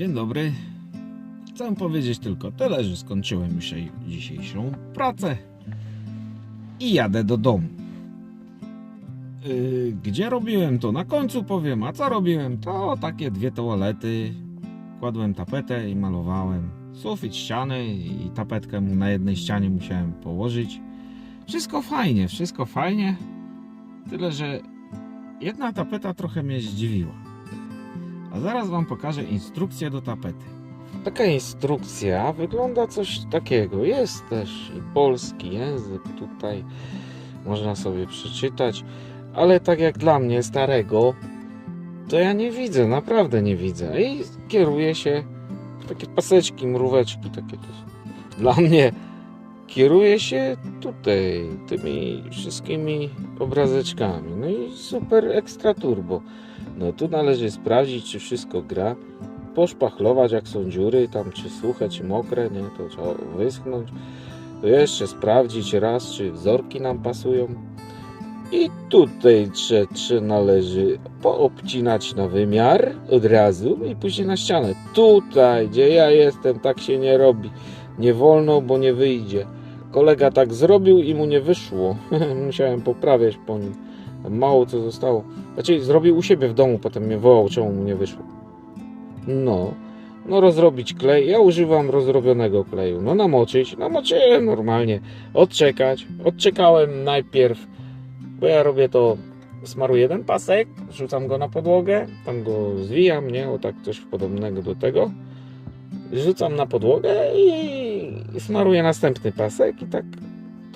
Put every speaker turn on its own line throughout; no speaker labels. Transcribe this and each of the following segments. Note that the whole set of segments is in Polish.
Dzień dobry. Chcę powiedzieć tylko tyle, że skończyłem już dzisiejszą pracę i jadę do domu. Yy, gdzie robiłem to? Na końcu powiem, a co robiłem? To takie dwie toalety. Kładłem tapetę i malowałem. Sufit, ściany i tapetkę mu na jednej ścianie musiałem położyć. Wszystko fajnie, wszystko fajnie. Tyle, że jedna tapeta trochę mnie zdziwiła. A zaraz Wam pokażę instrukcję do tapety. Taka instrukcja wygląda coś takiego. Jest też i polski język tutaj. Można sobie przeczytać. Ale tak jak dla mnie, starego, to ja nie widzę, naprawdę nie widzę. I kieruję się w takie paseczki, mróweczki takie są. Dla mnie kieruję się tutaj tymi wszystkimi obrazeczkami. No i super ekstra turbo. No tu należy sprawdzić, czy wszystko gra. Poszpachlować, jak są dziury, tam czy suche, czy mokre, nie, to trzeba wyschnąć. To jeszcze sprawdzić raz, czy wzorki nam pasują. I tutaj czy, czy należy poobcinać na wymiar od razu i później na ścianę. Tutaj, gdzie ja jestem, tak się nie robi. Nie wolno, bo nie wyjdzie. Kolega tak zrobił i mu nie wyszło. Musiałem poprawiać po nim. Mało co zostało. Znaczy, zrobił u siebie w domu, potem mnie wołał, czemu mu nie wyszło. No, no rozrobić klej. Ja używam rozrobionego kleju. No namoczyć, namoczyłem normalnie. Odczekać. Odczekałem najpierw, bo ja robię to, smaruję jeden pasek, rzucam go na podłogę, tam go zwijam, nie? O tak coś podobnego do tego. Rzucam na podłogę i smaruję następny pasek i tak,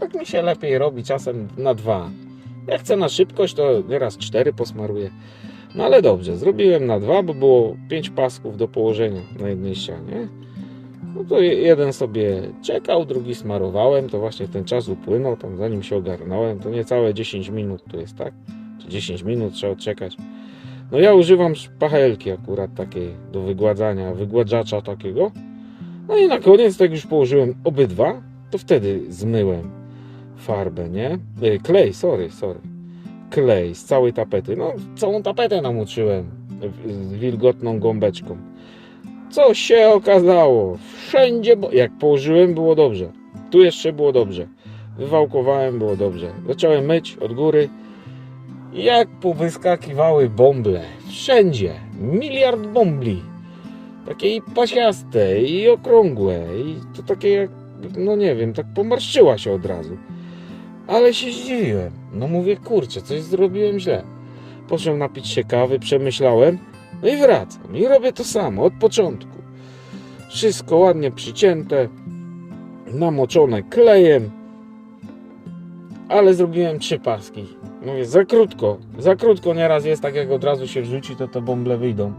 tak mi się lepiej robi czasem na dwa. Jak chcę na szybkość, to nieraz cztery posmaruję. No ale dobrze, zrobiłem na dwa, bo było pięć pasków do położenia na jednej ścianie. No to je- jeden sobie czekał, drugi smarowałem, to właśnie ten czas upłynął, tam zanim się ogarnąłem, to niecałe 10 minut to jest, tak? Czy 10 minut trzeba odczekać. No ja używam szpachelki akurat takiej do wygładzania, wygładzacza takiego. No i na koniec, tak już położyłem obydwa, to wtedy zmyłem farbę, nie? E, Klej, sorry, sorry. Klej z całej tapety. No, całą tapetę namoczyłem wilgotną gąbeczką. Co się okazało? Wszędzie, bo jak położyłem, było dobrze. Tu jeszcze było dobrze. Wywałkowałem, było dobrze. Zacząłem myć od góry. Jak powyskakiwały bąble. Wszędzie. Miliard bombli. Takie i pasiaste, i okrągłe. I to takie jak, no nie wiem, tak pomarszczyła się od razu. Ale się zdziwiłem. No mówię, kurczę, coś zrobiłem źle. Poszedłem napić się kawy, przemyślałem. No i wracam. I robię to samo, od początku. Wszystko ładnie przycięte, namoczone klejem. Ale zrobiłem trzy paski. Mówię, za krótko. Za krótko nieraz jest tak, jak od razu się wrzuci, to te bąble wyjdą.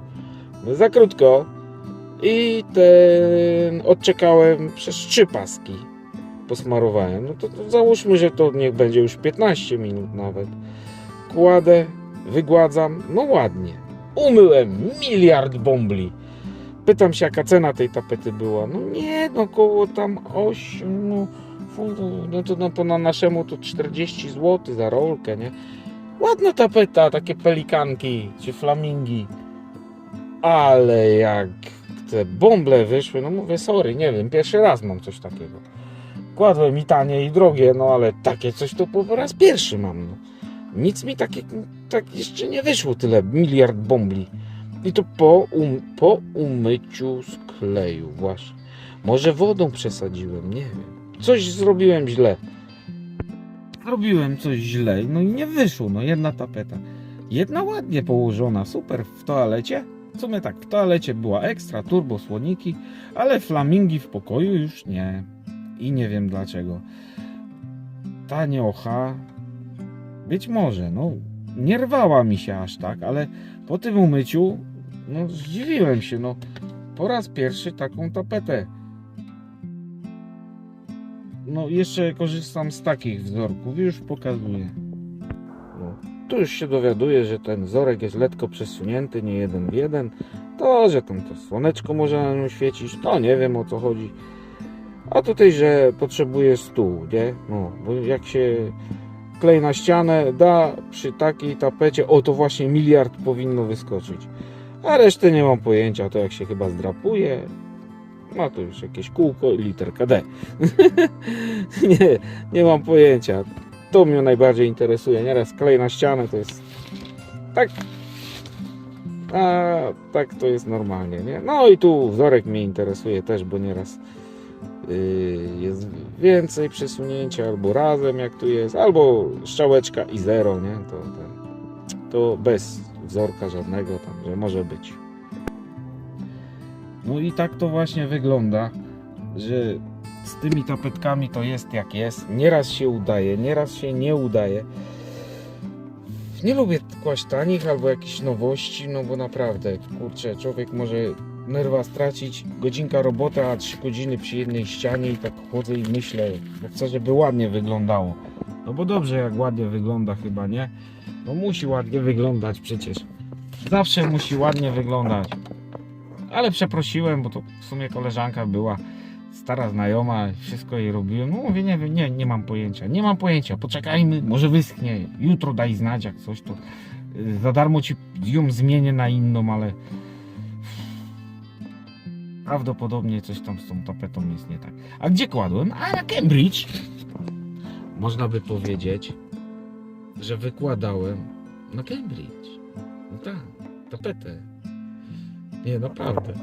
Za krótko. I ten odczekałem przez trzy paski. Posmarowałem. No to, to załóżmy, że to niech będzie już 15 minut nawet. Kładę, wygładzam, no ładnie. Umyłem miliard bombli. Pytam się, jaka cena tej tapety była. No nie, no koło tam 8, no, no to no, po na naszemu to 40 zł za rolkę, nie? Ładna tapeta, takie pelikanki czy flamingi. Ale jak te bąble wyszły, no mówię, sorry, nie wiem, pierwszy raz mam coś takiego. Kładłem i tanie i drogie, no ale takie coś to po raz pierwszy mam. No. Nic mi takie, tak jeszcze nie wyszło tyle, miliard bombli. I to po, um, po umyciu z kleju właśnie. Może wodą przesadziłem, nie wiem. Coś zrobiłem źle. Zrobiłem coś źle, no i nie wyszło, no jedna tapeta. Jedna ładnie położona, super w toalecie. W sumie tak, w toalecie była ekstra, turbo słoniki, ale flamingi w pokoju już nie. I nie wiem dlaczego. Ta niocha, być może, no, nie rwała mi się aż tak, ale po tym umyciu, no, zdziwiłem się, no, po raz pierwszy taką tapetę. No, jeszcze korzystam z takich wzorków, już pokazuję. Tu już się dowiaduję, że ten wzorek jest lekko przesunięty, nie jeden w jeden. To, że tam to słoneczko może na nim świecić, to nie wiem o co chodzi. A tutaj, że potrzebuje stół, nie? No, bo jak się klej na ścianę da przy takiej tapecie, o to właśnie miliard powinno wyskoczyć. A reszty nie mam pojęcia, to jak się chyba zdrapuje. Ma tu już jakieś kółko i literka D. nie, nie mam pojęcia. To mnie najbardziej interesuje. Nieraz klej na ścianę to jest tak. A tak to jest normalnie, nie? No i tu wzorek mnie interesuje też, bo nieraz yy, jest więcej przesunięcia, albo razem jak tu jest, albo strzałeczka i zero, nie? To, to, to bez wzorka żadnego tam, że może być. No i tak to właśnie wygląda, że z tymi tapetkami to jest jak jest. Nieraz się udaje, nieraz się nie udaje. Nie lubię kłaść tanich albo jakichś nowości, no bo naprawdę, kurczę, człowiek może nerwa stracić, godzinka roboty, a trzy godziny przy jednej ścianie i tak chodzę i myślę, bo chcę, żeby ładnie wyglądało. No bo dobrze jak ładnie wygląda chyba, nie? No musi ładnie wyglądać przecież. Zawsze musi ładnie wyglądać. Ale przeprosiłem, bo to w sumie koleżanka była stara znajoma, wszystko jej robiłem. No mówię, nie wiem, nie, nie mam pojęcia. Nie mam pojęcia, poczekajmy, może wyschnie. Jutro daj znać, jak coś to y, za darmo ci ją zmienię na inną, ale prawdopodobnie coś tam z tą tapetą jest nie tak. A gdzie kładłem? A na Cambridge. Można by powiedzieć, że wykładałem na Cambridge. No tak, tapetę. Nie, naprawdę.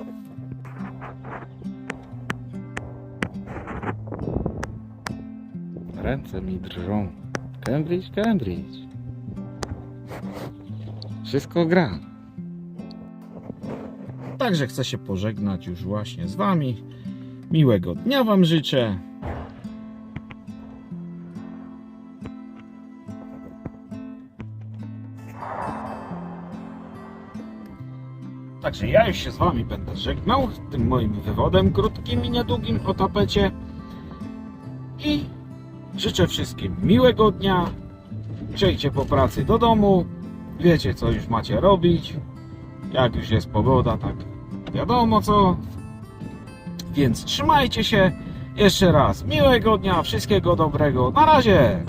Ręce mi drżą. Cambridge, Cambridge. Wszystko gra. Także chcę się pożegnać już właśnie z Wami. Miłego dnia Wam życzę. Także ja już się z Wami będę żegnał tym moim wywodem krótkim i niedługim o tapecie. I życzę wszystkim miłego dnia. Przejdźcie po pracy do domu. Wiecie, co już macie robić. Jak już jest pogoda, tak wiadomo co. Więc trzymajcie się. Jeszcze raz miłego dnia, wszystkiego dobrego. Na razie!